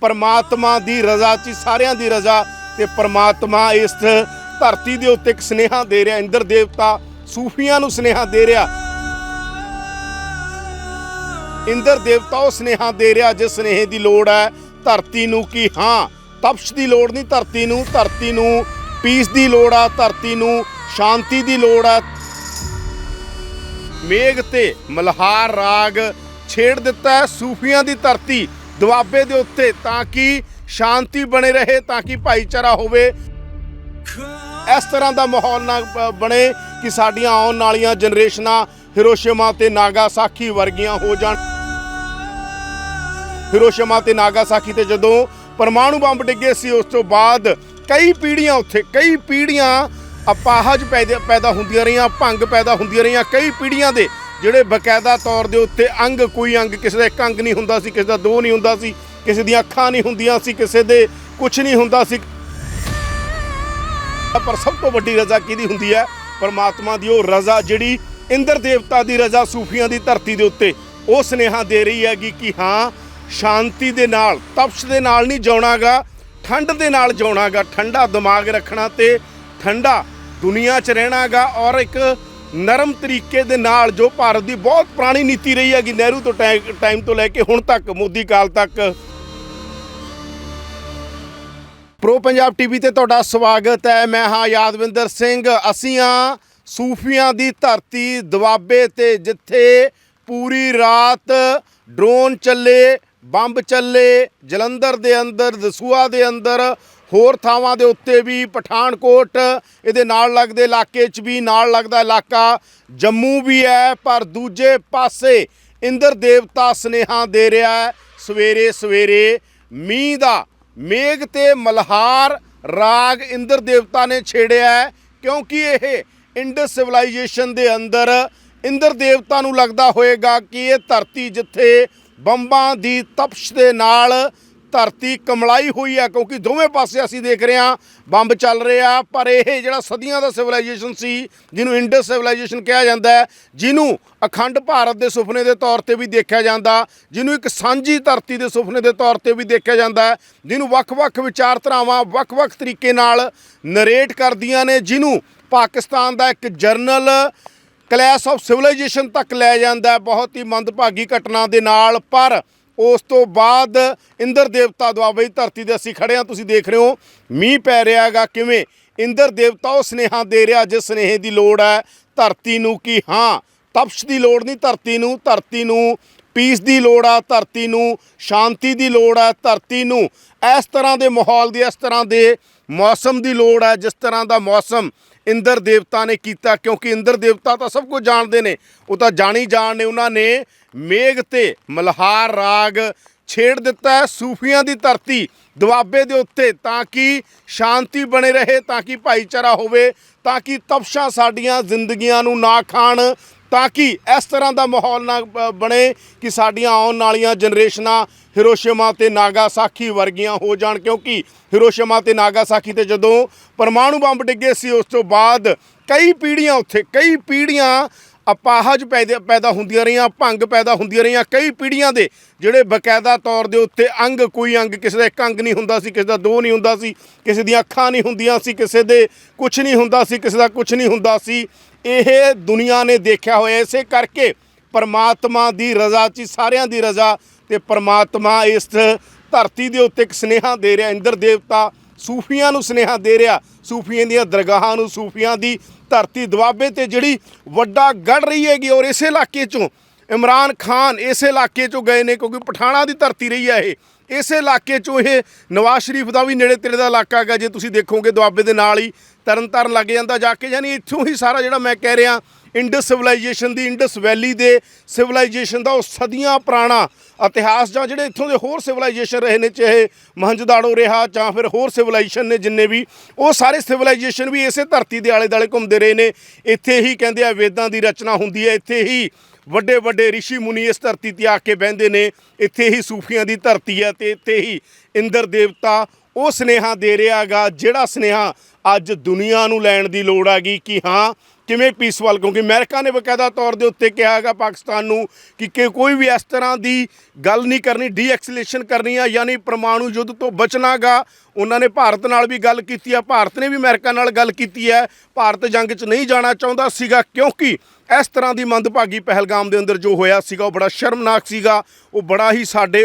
ਪਰਮਾਤਮਾ ਦੀ ਰਜ਼ਾ 'ਚ ਸਾਰਿਆਂ ਦੀ ਰਜ਼ਾ ਤੇ ਪਰਮਾਤਮਾ ਇਸ ਧਰਤੀ ਦੇ ਉੱਤੇ ਇੱਕ ਸਨੇਹਾ ਦੇ ਰਿਹਾ, ਇੰਦਰ ਦੇਵਤਾ ਸੂਫੀਆਂ ਨੂੰ ਸਨੇਹਾ ਦੇ ਰਿਹਾ। ਇੰਦਰ ਦੇਵਤਾ ਉਹ ਸਨੇਹਾ ਦੇ ਰਿਹਾ ਜਿਸ ਸਨੇਹੇ ਦੀ ਲੋੜ ਹੈ ਧਰਤੀ ਨੂੰ ਕਿ ਹਾਂ, ਤਪਸ਼ ਦੀ ਲੋੜ ਨਹੀਂ ਧਰਤੀ ਨੂੰ ਧਰਤੀ ਨੂੰ ਪੀਸ ਦੀ ਲੋੜ ਆ, ਧਰਤੀ ਨੂੰ ਸ਼ਾਂਤੀ ਦੀ ਲੋੜ ਆ। ਮੇਘ ਤੇ ਮਲਹਾਰ ਰਾਗ ਛੇੜ ਦਿੱਤਾ ਹੈ ਸੂਫੀਆਂ ਦੀ ਧਰਤੀ। ਦੁਆਬੇ ਦੇ ਉੱਤੇ ਤਾਂ ਕਿ ਸ਼ਾਂਤੀ ਬਣੇ ਰਹੇ, ਤਾਂ ਕਿ ਭਾਈਚਾਰਾ ਹੋਵੇ। ਇਸ ਤਰ੍ਹਾਂ ਦਾ ਮਾਹੌਲ ਨਾ ਬਣੇ ਕਿ ਸਾਡੀਆਂ ਆਉਣ ਵਾਲੀਆਂ ਜਨਰੇਸ਼ਨਾਂ ਹਿਰੋਸ਼ੀਮਾ ਤੇ ਨਾਗਾਸਾਕੀ ਵਰਗੀਆਂ ਹੋ ਜਾਣ। ਹਿਰੋਸ਼ੀਮਾ ਤੇ ਨਾਗਾਸਾਕੀ ਤੇ ਜਦੋਂ ਪਰਮਾਣੂ ਬੰਬ ਡਿੱਗੇ ਸੀ, ਉਸ ਤੋਂ ਬਾਅਦ ਕਈ ਪੀੜ੍ਹੀਆਂ ਉੱਥੇ, ਕਈ ਪੀੜ੍ਹੀਆਂ ਅਪਾਹਜ ਪੈਦਾ ਪੈਦਾ ਹੁੰਦੀਆਂ ਰਹੀਆਂ, ਭੰਗ ਪੈਦਾ ਹੁੰਦੀਆਂ ਰਹੀਆਂ, ਕਈ ਪੀੜ੍ਹੀਆਂ ਦੇ ਜਿਹੜੇ ਬਕਾਇਦਾ ਤੌਰ ਦੇ ਉੱਤੇ ਅੰਗ ਕੋਈ ਅੰਗ ਕਿਸੇ ਦਾ ਇੱਕ ਅੰਗ ਨਹੀਂ ਹੁੰਦਾ ਸੀ, ਕਿਸੇ ਦਾ ਦੋ ਨਹੀਂ ਹੁੰਦਾ ਸੀ, ਕਿਸੇ ਦੀਆਂ ਅੱਖਾਂ ਨਹੀਂ ਹੁੰਦੀਆਂ ਸੀ, ਕਿਸੇ ਦੇ ਕੁਝ ਨਹੀਂ ਹੁੰਦਾ ਸੀ। ਪਰ ਸਭ ਤੋਂ ਵੱਡੀ ਰਜ਼ਾ ਕਿਹਦੀ ਹੁੰਦੀ ਹੈ? ਪਰਮਾਤਮਾ ਦੀ ਉਹ ਰਜ਼ਾ ਜਿਹੜੀ ਇੰਦਰ ਦੇਵਤਾ ਦੀ ਰਜ਼ਾ ਸੂਫੀਆਂ ਦੀ ਧਰਤੀ ਦੇ ਉੱਤੇ ਉਹ ਸਨੇਹਾ ਦੇ ਰਹੀ ਹੈਗੀ ਕਿ ਹਾਂ, ਸ਼ਾਂਤੀ ਦੇ ਨਾਲ, ਤਪਸ਼ ਦੇ ਨਾਲ ਨਹੀਂ ਜਿਉਣਾਗਾ, ਠੰਡ ਦੇ ਨਾਲ ਜਿਉਣਾਗਾ, ਠੰਡਾ ਦਿਮਾਗ ਰੱਖਣਾ ਤੇ ਠੰਡਾ ਦੁਨੀਆ 'ਚ ਰਹਿਣਾਗਾ ਔਰ ਇੱਕ ਨਰਮ ਤਰੀਕੇ ਦੇ ਨਾਲ ਜੋ ਭਾਰਤ ਦੀ ਬਹੁਤ ਪੁਰਾਣੀ ਨੀਤੀ ਰਹੀ ਹੈਗੀ, ਨਹਿਰੂ ਤੋਂ ਟਾਈ- ਟਾਈਮ ਤੋਂ ਲੈ ਕੇ ਹੁਣ ਤੱਕ, ਮੋਦੀ ਕਾਲ ਤੱਕ। ਪ੍ਰੋ ਪੰਜਾਬ ਟੀਵੀ ਤੇ ਤੁਹਾਡਾ ਸਵਾਗਤ ਹੈ। ਮੈਂ ਹਾਂ ਯਾਦਵਿੰਦਰ ਸਿੰਘ। ਅਸੀਂ ਆ ਸੂਫੀਆਂ ਦੀ ਧਰਤੀ ਦੁਆਬੇ ਤੇ, ਜਿੱਥੇ ਪੂਰੀ ਰਾਤ ਡਰੋਨ ਚੱਲੇ, ਬੰਬ ਚੱਲੇ, ਜਲੰਧਰ ਦੇ ਅੰਦਰ ਦਸੂਆ ਦੇ ਅੰਦਰ ਹੋਰ ਥਾਵਾਂ ਦੇ ਉੱਤੇ ਵੀ ਪਠਾਨਕੋਟ, ਇਹਦੇ ਨਾਲ ਲੱਗਦੇ ਇਲਾਕੇ 'ਚ ਵੀ ਨਾਲ ਲੱਗਦਾ ਇਲਾਕਾ, ਜੰਮੂ ਵੀ ਹੈ, ਪਰ ਦੂਜੇ ਪਾਸੇ ਇੰਦਰ ਦੇਵਤਾ ਸਨੇਹਾ ਦੇ ਰਿਹਾ ਹੈ, ਸਵੇਰੇ ਸਵੇਰੇ ਮੀਂਹ ਦਾ ਮੇਘ ਤੇ ਮਲਹਾਰ ਰਾਗ ਇੰਦਰ ਦੇਵਤਾ ਨੇ ਛੇੜਿਆ ਹੈ, ਕਿਉਂਕਿ ਇਹ ਇੰਡਸ ਸਿਵਲਾਈਜੇਸ਼ਨ ਦੇ ਅੰਦਰ ਇੰਦਰ ਦੇਵਤਾ ਨੂੰ ਲੱਗਦਾ ਹੋਏਗਾ ਕਿ ਇਹ ਧਰਤੀ ਜਿੱਥੇ ਬੰਬਾਂ ਦੀ ਤਪਸ਼ ਦੇ ਨਾਲ ਧਰਤੀ ਕਮਲਾਈ ਹੋਈ ਹੈ ਕਿਉਂਕਿ ਦੋਵੇਂ ਪਾਸੇ ਅਸੀਂ ਦੇਖ ਰਹੇ ਹਾਂ, ਬੰਬ ਚੱਲ ਰਹੇ ਆ ਪਰ ਇਹ ਜਿਹੜਾ ਸਦੀਆਂ ਦਾ ਸਿਵਲਾਈਜੇਸ਼ਨ ਸੀ, ਜਿਹਨੂੰ ਇੰਡਸ ਸਿਵਲਾਈਜੇਸ਼ਨ ਕਿਹਾ ਜਾਂਦਾ ਹੈ, ਜਿਹਨੂੰ ਅਖੰਡ ਭਾਰਤ ਦੇ ਸੁਪਨੇ ਦੇ ਤੌਰ ਤੇ ਵੀ ਦੇਖਿਆ ਜਾਂਦਾ, ਜਿਹਨੂੰ ਇੱਕ ਸਾਂਝੀ ਧਰਤੀ ਦੇ ਸੁਪਨੇ ਦੇ ਤੌਰ ਤੇ ਵੀ ਦੇਖਿਆ ਜਾਂਦਾ ਹੈ, ਜਿਹਨੂੰ ਵੱਖ-ਵੱਖ ਵਿਚਾਰਧਾਰਾਵਾਂ ਵੱਖ-ਵੱਖ ਤਰੀਕੇ ਨਾਲ ਨਰੇਟ ਕਰਦੀਆਂ ਨੇ, ਜਿਹਨੂੰ ਪਾਕਿਸਤਾਨ ਦਾ ਇੱਕ ਜਰਨਲ ਕਲੈਸ਼ ਆਫ ਸਿਵਲਾਈਜੇਸ਼ਨ ਤੱਕ ਲੈ ਜਾਂਦਾ ਬਹੁਤ ਹੀ ਮੰਦਭਾਗੀ ਘਟਨਾ ਦੇ ਨਾਲ, ਪਰ ਉਸ ਤੋਂ ਬਾਅਦ ਇੰਦਰ ਦੇਵਤਾ ਦੁਆਬੇ ਧਰਤੀ ਦੇ ਅਸੀਂ ਖੜੇ ਹਾਂ, ਤੁਸੀਂ ਦੇਖ ਰਹੇ ਹੋ, ਮੀਂਹ ਪੈ ਰਿਹਾ ਹੈਗਾ, ਕਿਵੇਂ? ਇੰਦਰ ਦੇਵਤਾ ਉਹ ਸਨੇਹਾ ਦੇ ਰਿਹਾ ਜਿਸ ਸਨੇਹੇ ਦੀ ਲੋੜ ਹੈ, ਧਰਤੀ ਨੂੰ ਕਿ ਹਾਂ, ਤਪਸ਼ ਦੀ ਲੋੜ ਨਹੀਂ, ਧਰਤੀ ਨੂੰ ਧਰਤੀ ਨੂੰ, ਪੀਸ ਦੀ ਲੋੜ ਆ, ਧਰਤੀ ਨੂੰ, ਸ਼ਾਂਤੀ ਦੀ ਲੋੜ ਆ, ਧਰਤੀ ਨੂੰ। ਇਸ ਤਰ੍ਹਾਂ ਦੇ ਮਾਹੌਲ ਦੀ, ਇਸ ਤਰ੍ਹਾਂ ਦੇ ਮੌਸਮ ਦੀ ਲੋੜ ਹੈ, ਜਿਸ ਤਰ੍ਹਾਂ ਦਾ ਮੌਸਮ ਇੰਦਰ ਦੇਵਤਾ ਨੇ ਕੀਤਾ, ਕਿਉਂਕਿ ਇੰਦਰ ਦੇਵਤਾ ਤਾਂ ਸਭ ਕੁਝ ਜਾਣਦੇ ਨੇ। ਉਹ ਤਾਂ ਜਾਣੀ ਜਾਣ ਨੇ, ਉਹਨਾਂ ਨੇ ਮੇਘ ਤੇ ਮਲਹਾਰ ਰਾਗ ਛੇੜ ਦਿੱਤਾ ਹੈ, ਸੂਫੀਆਂ ਦੀ ਧਰਤੀ ਦੁਆਬੇ ਦੇ ਉੱਤੇ, ਤਾਂ ਕਿ ਸ਼ਾਂਤੀ ਬਣੇ ਰਹੇ, ਤਾਂ ਕਿ ਭਾਈਚਾਰਾ ਹੋਵੇ, ਤਾਂ ਕਿ ਤਪਸ਼ਾਂ ਸਾਡੀਆਂ ਜ਼ਿੰਦਗੀਆਂ ਨੂੰ ਨਾ ਖਾਣ ਤਾਂ ਕਿ ਇਸ ਤਰ੍ਹਾਂ ਦਾ ਮਾਹੌਲ ਨਾ ਬ- ਬਣੇ ਕਿ ਸਾਡੀਆਂ ਆਉਣ ਵਾਲੀਆਂ ਜਨਰੇਸ਼ਨਾਂ ਹਿਰੋਸ਼ੀਮਾ ਤੇ ਨਾਗਾਸਾਕੀ ਵਰਗੀਆਂ ਹੋ ਜਾਣ, ਕਿਉਂਕਿ ਹਿਰੋਸ਼ੀਮਾ ਤੇ ਨਾਗਾਸਾਕੀ ਤੇ ਜਦੋਂ ਪਰਮਾਣੂ ਬੰਬ ਡਿੱਗੇ ਸੀ, ਉਸ ਤੋਂ ਬਾਅਦ ਕਈ ਪੀੜ੍ਹੀਆਂ ਉੱਥੇ, ਕਈ ਪੀੜ੍ਹੀਆਂ ਅਪਾਹਜ ਪੈਦਾ ਪੈਦਾ ਹੁੰਦੀਆਂ ਰਹੀਆਂ, ਭੰਗ ਪੈਦਾ ਹੁੰਦੀਆਂ ਰਹੀਆਂ ਕਈ ਪੀੜ੍ਹੀਆਂ ਦੇ, ਜਿਹੜੇ ਬਕਾਇਦਾ ਤੌਰ ਦੇ ਉੱਤੇ ਅੰਗ ਕੋਈ ਅੰਗ, ਕਿਸੇ ਦਾ ਇੱਕ ਅੰਗ ਨਹੀਂ ਹੁੰਦਾ ਸੀ, ਕਿਸੇ ਦਾ ਦੋ ਨਹੀਂ ਹੁੰਦਾ ਸੀ, ਕਿਸੇ ਦੀਆਂ ਅੱਖਾਂ ਨਹੀਂ ਹੁੰਦੀਆਂ ਸੀ, ਕਿਸੇ ਦੇ ਕੁਝ ਨਹੀਂ ਹੁੰਦਾ ਸੀ, ਕਿਸੇ ਦਾ ਕੁਝ ਨਹੀਂ ਹੁੰਦਾ ਸੀ। ਇਹ ਦੁਨੀਆ ਨੇ ਦੇਖਿਆ ਹੋਇਆ, ਇਸੇ ਕਰਕੇ ਪਰਮਾਤਮਾ ਦੀ ਰਜ਼ਾ 'ਚ ਸਾਰਿਆਂ ਦੀ ਰਜ਼ਾ ਤੇ ਪਰਮਾਤਮਾ ਇਸ ਧਰਤੀ ਦੇ ਉੱਤੇ ਇੱਕ ਸਨੇਹਾ ਦੇ ਰਿਹਾ ਇੰਦਰ ਦੇਵਤਾ ਸੂਫੀਆਂ ਨੂੰ ਸਨੇਹਾ ਦੇ ਰਿਹਾ, ਸੂਫੀਆਂ ਦੀਆਂ ਦਰਗਾਹਾਂ ਨੂੰ, ਸੂਫੀਆਂ ਦੀ ਧਰਤੀ ਦੁਆਬੇ ਤੇ ਜਿਹੜੀ ਵੱਡਾ ਗੜ ਰਹੀ ਹੈਗੀ ਔਰ ਇਸੇ ਇਲਾਕੇ ਚੋਂ ਇਮਰਾਨ ਖਾਨ ਇਸੇ ਇਲਾਕੇ ਚੋਂ ਗਏ ਨੇ ਕਿਉਂਕਿ ਪਠਾਣਾ ਦੀ ਧਰਤੀ ਰਹੀ ਹੈ ਇਹ। ਇਸੇ ਇਲਾਕੇ ਚੋਂ ਇਹ ਨਵਾਜ਼ ਸ਼ਰੀਫ ਦਾ ਵੀ ਨੇੜੇ ਤੇੜੇ ਦਾ ਇਲਾਕਾ ਹੈਗਾ, ਜੇ ਤੁਸੀਂ ਦੇਖੋਗੇ ਦੁਆਬੇ ਦੇ ਨਾਲ ਹੀ ਤਰਨਤਾਰਨ ਲੱਗ ਜਾਂਦਾ ਜਾ ਕੇ, ਯਾਨੀ ਇੱਥੋਂ ਹੀ ਸਾਰਾ ਜਿਹੜਾ ਮੈਂ ਕਹਿ ਰਿਹਾ ਇੰਡਸ ਸਿਵਲਾਈਜੇਸ਼ਨ ਦੀ, ਇੰਡਸ ਵੈਲੀ ਦੇ ਸਿਵਲਾਈਜੇਸ਼ਨ ਦਾ ਉਹ ਸਦੀਆਂ ਪੁਰਾਣਾ ਇਤਿਹਾਸ ਜਾਂ ਜਿਹੜੇ ਇੱਥੋਂ ਦੇ ਹੋਰ ਸਿਵਲਾਈਜੇਸ਼ਨ ਰਹੇ ਨੇ, ਚਾਹੇ ਮਹੰਜਦਾੜੋ ਰਿਹਾ ਜਾਂ ਫਿਰ ਹੋਰ ਸਿਵਲਾਈਜੇਸ਼ਨ ਨੇ ਜਿੰਨੇ ਵੀ, ਉਹ ਸਾਰੇ ਸਿਵਲਾਈਜੇਸ਼ਨ ਵੀ ਇਸੇ ਧਰਤੀ ਦੇ ਆਲੇ ਦੁਆਲੇ ਘੁੰਮਦੇ ਰਹੇ ਨੇ। ਇੱਥੇ ਹੀ ਕਹਿੰਦੇ ਆ ਵੇਦਾਂ ਦੀ ਰਚਨਾ ਹੁੰਦੀ ਹੈ, ਇੱਥੇ ਹੀ ਵੱਡੇ ਵੱਡੇ ઋષਿ ਮੁਨੀ ਇਸ ਧਰਤੀ ਤੇ ਆ ਕੇ ਬਹਿੰਦੇ ਨੇ, ਇੱਥੇ ਹੀ ਸੂਫੀਆਂ ਦੀ ਧਰਤੀ ਹੈ ਤੇ ਇੱਥੇ ਹੀ ਇੰਦਰ ਦੇਵਤਾ ਉਹ ਸਨੇਹਾ ਦੇ ਰਿਹਾਗਾ ਜਿਹੜਾ ਸਨੇਹਾ ਅੱਜ ਦੁਨੀਆ ਨੂੰ ਲੈਣ ਦੀ ਲੋੜ ਹੈਗੀ ਕਿ ਹਾਂ ਕਿਵੇਂ ਪੀਸ ਵੱਲ? ਕਿਉਂਕਿ ਅਮਰੀਕਾ ਨੇ ਬਕਾਇਦਾ ਤੌਰ ਦੇ ਉੱਤੇ ਕਿਹਾ ਹੈਗਾ ਪਾਕਿਸਤਾਨ ਨੂੰ ਕਿ ਕਿ ਕੋਈ ਵੀ ਇਸ ਤਰ੍ਹਾਂ ਦੀ ਗੱਲ ਨਹੀਂ ਕਰਨੀ ਡੀਐਕਸਲੇਸ਼ਨ ਕਰਨੀ ਆ, ਯਾਨੀ ਪਰਮਾਣੂ ਯੁੱਧ ਤੋਂ ਬਚਣਾਗਾ ਉਹਨਾਂ ਨੇ ਭਾਰਤ ਨਾਲ ਵੀ ਗੱਲ ਕੀਤੀ ਆ, ਭਾਰਤ ਨੇ ਵੀ ਅਮਰੀਕਾ ਨਾਲ ਗੱਲ ਕੀਤੀ ਹੈ ਭਾਰਤ ਜੰਗ 'ਚ ਨਹੀਂ ਜਾਣਾ ਚਾਹੁੰਦਾ ਸੀਗਾ, ਕਿਉਂਕਿ ਇਸ ਤਰ੍ਹਾਂ ਦੀ ਮੰਦਭਾਗੀ ਪਹਿਲਗਾਮ ਦੇ ਅੰਦਰ ਜੋ ਹੋਇਆ ਸੀਗਾ, ਉਹ ਬੜਾ ਸ਼ਰਮਨਾਕ ਸੀਗਾ। ਉਹ ਬੜਾ ਹੀ ਸਾਡੇ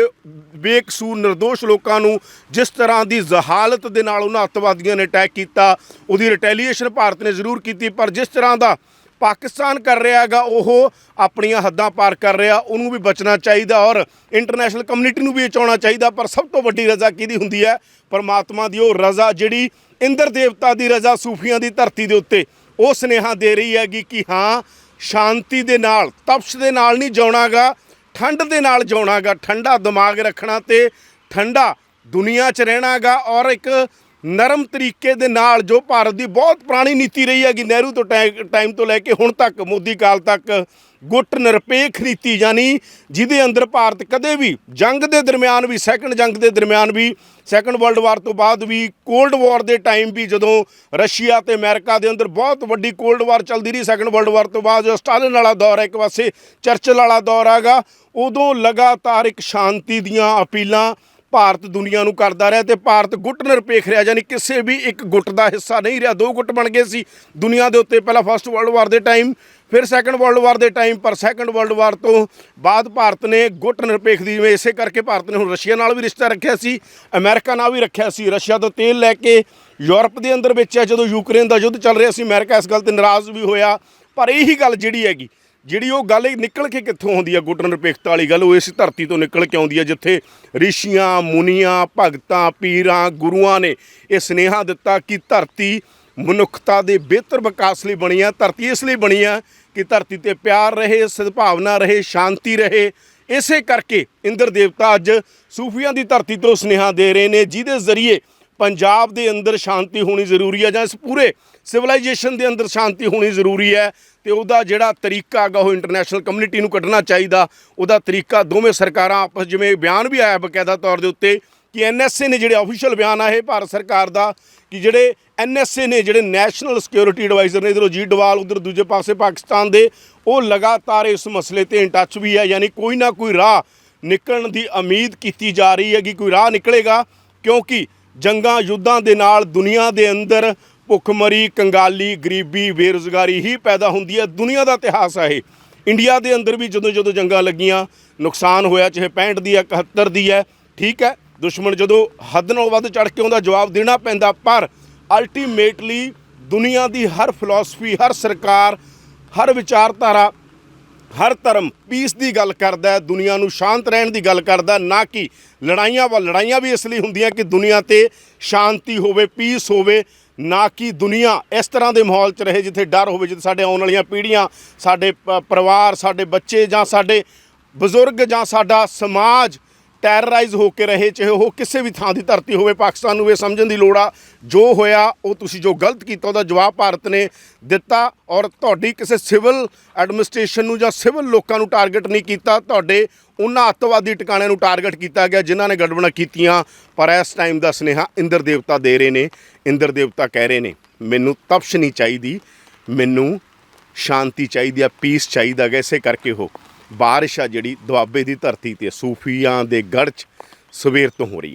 ਬੇਕਸੂਰ નિર્ਦੋਸ਼ ਲੋਕਾਂ ਨੂੰ ਜਿਸ ਤਰ੍ਹਾਂ ਦੀ ਜ਼ਹਾਲਤ ਦੇ ਨਾਲ ਉਹਨਾਂ ਅੱਤਵਾਦੀਆਂ ਨੇ ਅਟੈਕ ਕੀਤਾ, ਉਹਦੀ ਰਿਟੈਲੀਏਸ਼ਨ ਭਾਰਤ ਨੇ ਜ਼ਰੂਰ ਕੀਤੀ, ਪਰ ਜਿਸ ਤਰ੍ਹਾਂ ਦਾ ਪਾਕਿਸਤਾਨ ਕਰ ਰਿਹਾ ਹੈਗਾ, ਉਹ ਆਪਣੀਆਂ ਹੱਦਾਂ ਪਾਰ ਕਰ ਰਿਹਾ, ਉਹਨੂੰ ਵੀ ਬਚਣਾ ਚਾਹੀਦਾ ਔਰ ਇੰਟਰਨੈਸ਼ਨਲ ਕਮਿਊਨਿਟੀ ਨੂੰ ਵੀ ਬਚਾਉਣਾ ਚਾਹੀਦਾ, ਪਰ ਸਭ ਤੋਂ ਵੱਡੀ ਰਜ਼ਾ ਕਿਹਦੀ ਹੁੰਦੀ ਹੈ? ਪਰਮਾਤਮਾ ਦੀ ਉਹ ਰਜ਼ਾ ਜਿਹੜੀ ਇੰਦਰ ਦੇਵਤਾ ਦੀ ਰਜ਼ਾ ਸੂਫੀਆਂ ਦੀ ਧਰਤੀ ਦੇ ਉੱਤੇ ਉਹ ਸੁਨੇਹਾ ਦੇ ਰਹੀ ਹੈਗੀ ਕਿ ਹਾਂ ਸ਼ਾਂਤੀ ਦੇ ਨਾਲ, ਤਪਸ਼ ਦੇ ਨਾਲ ਨਹੀਂ ਜਿਉਣਾਗਾ, ਠੰਡ ਦੇ ਨਾਲ ਜਿਉਣਾਗਾ, ਠੰਡਾ ਦਿਮਾਗ ਰੱਖਣਾ ਤੇ ਠੰਡਾ ਦੁਨੀਆ 'ਚ ਰਹਿਣਾਗਾ ਔਰ ਇੱਕ ਨਰਮ ਤਰੀਕੇ ਦੇ ਨਾਲ ਜੋ ਭਾਰਤ ਦੀ ਬਹੁਤ ਪੁਰਾਣੀ ਨੀਤੀ ਰਹੀ ਹੈਗੀ ਨਹਿਰੂ ਤੋਂ ਟਾਈ- ਟਾਈਮ ਤੋਂ ਲੈ ਕੇ ਹੁਣ ਤੱਕ, ਮੋਦੀ ਕਾਲ ਤੱਕ ਗੁੱਟ ਨਿਰਪੇਖ ਨੀਤੀ ਯਾਨੀ ਜਿਹਦੇ ਅੰਦਰ ਭਾਰਤ ਕਦੇ ਵੀ ਜੰਗ ਦੇ ਦਰਮਿਆਨ ਵੀ ਸੈਕੰਡ ਜੰਗ ਦੇ ਦਰਮਿਆਨ ਵੀ ਸੈਕੰਡ ਵਰਲਡ ਵਾਰ ਤੋਂ ਬਾਅਦ ਵੀ ਕੋਲਡ ਵਾਰ ਦੇ ਟਾਈਮ ਵੀ ਜਦੋਂ ਰਸ਼ੀਆ ਤੇ ਅਮਰੀਕਾ ਦੇ ਅੰਦਰ ਬਹੁਤ ਵੱਡੀ ਕੋਲਡ ਵਾਰ ਚੱਲਦੀ ਰਹੀ ਸੈਕੰਡ ਵਰਲਡ ਵਾਰ ਤੋਂ ਬਾਅਦ ਜੋ ਸਟਾਲਿਨ ਵਾਲਾ ਦੌਰ ਹੈ ਇੱਕ ਪਾਸੇ, ਚਰਚਲ ਵਾਲਾ ਦੌਰ ਹੈਗਾ, ਉਦੋਂ ਲਗਾਤਾਰ ਇੱਕ ਸ਼ਾਂਤੀ ਦੀਆਂ ਅਪੀਲਾਂ ਭਾਰਤ ਦੁਨੀਆ ਨੂੰ ਕਰਦਾ ਰਿਹਾ ਤੇ ਭਾਰਤ ਗੁੱਟ ਨਿਰਪੇਖ ਰਿਹਾ, ਯਾਨੀ ਕਿਸੇ ਵੀ ਇੱਕ ਗੁੱਟ ਦਾ ਹਿੱਸਾ ਨਹੀਂ ਰਿਹਾ। ਦੋ ਗੁੱਟ ਬਣ ਗਏ ਸੀ ਦੁਨੀਆ ਦੇ ਉੱਤੇ, ਪਹਿਲਾਂ ਫਸਟ ਵਰਲਡ ਵਾਰ ਦੇ ਟਾਈਮ ਫਿਰ ਸੈਕੰਡ ਵਰਲਡ ਵਾਰ ਦੇ ਟਾਈਮ ਪਰ ਸੈਕੰਡ ਵਰਲਡ ਵਾਰ ਤੋਂ ਬਾਅਦ ਭਾਰਤ ਨੇ ਗੁੱਟ ਨਿਰਪੇਖ ਦੀ ਜਿਵੇਂ ਇਸੇ ਕਰਕੇ ਭਾਰਤ ਨੇ ਹੁਣ ਰਸ਼ੀਆ ਨਾਲ ਵੀ ਰਿਸ਼ਤਾ ਰੱਖਿਆ ਸੀ, ਅਮਰੀਕਾ ਨਾਲ ਵੀ ਰੱਖਿਆ ਸੀ। ਰਸ਼ੀਆ ਤੋਂ ਤੇਲ ਲੈ ਕੇ ਯੂਰਪ ਦੇ ਅੰਦਰ ਵੇਚਿਆ, ਜਦੋਂ ਯੂਕਰੇਨ ਦਾ ਯੁੱਧ ਚੱਲ ਰਿਹਾ ਸੀ, ਅਮਰੀਕਾ ਇਸ ਗੱਲ ਤੇ ਨਾਰਾਜ਼ ਵੀ ਹੋਇਆ। ਪਰ ਇਹੀ ਗੱਲ ਜਿਹੜੀ ਹੈਗੀ ਜਿਹੜੀ ਉਹ ਗੱਲ ਨਿਕਲ ਕੇ ਕਿੱਥੋਂ ਆਉਂਦੀ ਆ ਗੁੱਟ ਨਿਰਪੇਖਤਾ ਵਾਲੀ ਗੱਲ, ਉਹ ਇਸ ਧਰਤੀ ਤੋਂ ਨਿਕਲ ਕੇ ਆਉਂਦੀ ਆ, ਜਿੱਥੇ ਰਿਸ਼ੀਆਂ, ਮੁਨੀਆਂ, ਭਗਤਾਂ, ਪੀਰਾਂ, ਗੁਰੂਆਂ ਨੇ ਇਹ ਸੁਨੇਹਾ ਦਿੱਤਾ ਕਿ ਧਰਤੀ ਮਨੁੱਖਤਾ ਦੇ ਬਿਹਤਰ ਵਿਕਾਸ ਲਈ ਬਣੀ ਆ, ਧਰਤੀ ਇਸ ਲਈ ਬਣੀ ਆ ਕਿ ਧਰਤੀ ਤੇ ਪਿਆਰ ਰਹੇ, ਸਦਭਾਵਨਾ ਰਹੇ, ਸ਼ਾਂਤੀ ਰਹੇ। ਇਸੇ ਕਰਕੇ ਇੰਦਰ ਦੇਵਤਾ ਅੱਜ ਸੂਫੀਆਂ ਦੀ ਧਰਤੀ ਤੋਂ ਸੁਨੇਹਾ ਦੇ ਰਹੇ ਨੇ, ਜਿਹਦੇ ਜ਼ਰੀਏ ਪੰਜਾਬ ਦੇ ਅੰਦਰ ਸ਼ਾਂਤੀ ਹੋਣੀ ਜ਼ਰੂਰੀ ਹੈ ਜਾਂ ਇਸ ਪੂਰੇ ਸਿਵਲਾਈਜੇਸ਼ਨ ਦੇ ਅੰਦਰ ਸ਼ਾਂਤੀ ਹੋਣੀ ਜ਼ਰੂਰੀ ਹੈ, ਤੇ ਉਹਦਾ ਜਿਹੜਾ ਤਰੀਕਾ ਹੈਗਾ ਉਹ ਇੰਟਰਨੈਸ਼ਨਲ ਕਮਿਊਨਿਟੀ ਨੂੰ ਕੱਢਣਾ ਚਾਹੀਦਾ। ਉਹਦਾ ਤਰੀਕਾ ਦੋਵੇਂ ਸਰਕਾਰਾਂ ਆਪਸ ਜਿਵੇਂ ਬਿਆਨ ਵੀ ਆਇਆ ਬਕਾਇਦਾ ਤੌਰ ਦੇ ਉੱਤੇ ਕਿ ਐਨਐਸਏ ਨੇ ਜਿਹੜੇ ਆਫੀਸ਼ੀਅਲ ਬਿਆਨ ਆ, ਇਹ ਭਾਰਤ ਸਰਕਾਰ ਦਾ ਕਿ ਜਿਹੜੇ ਐਨਐਸਏ ਨੇ ਜਿਹੜੇ ਨੈਸ਼ਨਲ ਸਿਕਿਉਰਿਟੀ ਐਡਵਾਈਜ਼ਰ ਨੇ, ਇਧਰੋਂ ਜੀ ਡਵਾਲ ਉਧਰ ਦੂਜੇ ਪਾਸੇ ਪਾਕਿਸਤਾਨ ਦੇ, ਉਹ ਲਗਾਤਾਰ ਇਸ ਮਸਲੇ ਤੇ ਇਨ ਟੱਚ ਵੀ ਹੈ, ਯਾਨੀ ਕੋਈ ਨਾ ਕੋਈ ਰਾਹ ਨਿਕਲਣ ਦੀ ਉਮੀਦ ਕੀਤੀ ਜਾ ਰਹੀ ਹੈ ਕਿ ਕੋਈ ਰਾਹ ਨਿਕਲੇਗਾ, ਕਿਉਂਕਿ ਜੰਗਾਂ ਯੁੱਧਾਂ ਦੇ ਨਾਲ ਦੁਨੀਆ ਦੇ ਅੰਦਰ ਭੁੱਖਮਰੀ, ਕੰਗਾਲੀ, ਗਰੀਬੀ, ਬੇਰੁਜ਼ਗਾਰੀ ਹੀ ਪੈਦਾ ਹੁੰਦੀ ਹੈ। ਦੁਨੀਆ ਦਾ ਇਤਿਹਾਸ ਹੈ ਇਹ। ਇੰਡੀਆ ਦੇ ਅੰਦਰ ਵੀ ਜਦੋਂ ਜਦੋਂ ਜੰਗਾਂ ਲੱਗੀਆਂ, ਨੁਕਸਾਨ ਹੋਇਆ, ਚਾਹੇ 65 ਦੀ ਹੈ 71 ਦੀ ਹੈ, ਠੀਕ ਹੈ, ਦੁਸ਼ਮਣ ਜਦੋਂ ਹੱਦ ਨਾਲੋਂ ਵੱਧ ਚੜ ਕੇ ਉਹਦਾ ਜਵਾਬ ਦੇਣਾ ਪੈਂਦਾ, ਪਰ ਅਲਟੀਮੇਟਲੀ ਦੁਨੀਆ ਦੀ ਹਰ ਫਿਲਾਸਫੀ ਹਰ ਸਰਕਾਰ, ਹਰ ਵਿਚਾਰਧਾਰਾ ਹਰ ਧਰਮ ਪੀਸ ਦੀ ਗੱਲ ਕਰਦਾ ਹੈ, ਦੁਨੀਆ ਨੂੰ ਸ਼ਾਂਤ ਰਹਿਣ ਦੀ ਗੱਲ ਕਰਦਾ ਨਾ ਕਿ ਲੜਾਈਆਂ ਵਾ ਲੜਾਈਆਂ ਵੀ ਇਸ ਲਈ ਹੁੰਦੀਆਂ ਕਿ ਦੁਨੀਆ ਤੇ ਸ਼ਾਂਤੀ ਹੋਵੇ ਪੀਸ ਹੋਵੇ, ਨਾ ਕਿ ਦੁਨੀਆ ਇਸ ਤਰ੍ਹਾਂ ਦੇ ਮਾਹੌਲ 'ਚ ਰਹੇ ਜਿੱਥੇ ਡਰ ਹੋਵੇ, ਜਿੱਥੇ ਸਾਡੇ ਆਉਣ ਵਾਲੀਆਂ ਪੀੜ੍ਹੀਆਂ, ਸਾਡੇ ਪ- ਪਰਿਵਾਰ, ਸਾਡੇ ਬੱਚੇ ਜਾਂ ਸਾਡੇ ਬਜ਼ੁਰਗ ਜਾਂ ਸਾਡਾ ਸਮਾਜ ਟੈਰਰਾਈਜ਼ ਹੋ ਕੇ ਰਹੇ, ਚਾਹੇ ਉਹ ਕਿਸੇ ਵੀ ਥਾਂ ਦੀ ਧਰਤੀ ਹੋਵੇ, ਪਾਕਿਸਤਾਨ ਨੂੰ ਇਹ ਸਮਝਣ ਦੀ ਲੋੜ ਆ। ਜੋ ਹੋਇਆ, ਉਹ ਤੁਸੀਂ ਜੋ ਗਲਤ ਕੀਤਾ, ਉਹਦਾ ਜਵਾਬ ਭਾਰਤ ਨੇ ਦਿੱਤਾ ਔਰ ਤੁਹਾਡੀ ਕਿਸੇ ਸਿਵਲ ਐਡਮਿਨਿਸਟ੍ਰੇਸ਼ਨ ਨੂੰ ਜਾਂ ਸਿਵਲ ਲੋਕਾਂ ਨੂੰ ਟਾਰਗੇਟ ਨਹੀਂ ਕੀਤਾ। ਤੁਹਾਡੇ ਉਹਨਾਂ ਅੱਤਵਾਦੀ ਟਿਕਾਣਿਆਂ ਨੂੰ ਟਾਰਗੇਟ ਕੀਤਾ ਗਿਆ, ਜਿਨ੍ਹਾਂ ਨੇ ਗੜਬੜਾਂ ਕੀਤੀਆਂ। ਪਰ ਇਸ ਟਾਈਮ ਦਾ ਸੁਨੇਹਾ ਇੰਦਰ ਦੇਵਤਾ ਦੇ ਰਹੇ ਨੇ, ਇੰਦਰ ਦੇਵਤਾ ਕਹਿ ਰਹੇ ਨੇ, ਮੈਨੂੰ ਤਪਸ਼ ਨਹੀਂ ਚਾਹੀਦੀ, ਮੈਨੂੰ ਸ਼ਾਂਤੀ ਚਾਹੀਦੀ ਆ ਪੀਸ ਚਾਹੀਦਾ ਗਾ ਇਸੇ ਕਰਕੇ ਹੋ। ਬਾਰਿਸ਼ ਆ ਜਿਹੜੀ ਦੁਆਬੇ ਦੀ ਧਰਤੀ ਤੇ ਸੂਫੀਆਂ ਦੇ ਗੜ੍ਹ 'ਚ ਸਵੇਰ ਤੋਂ ਹੋ ਰਹੀ ਆ।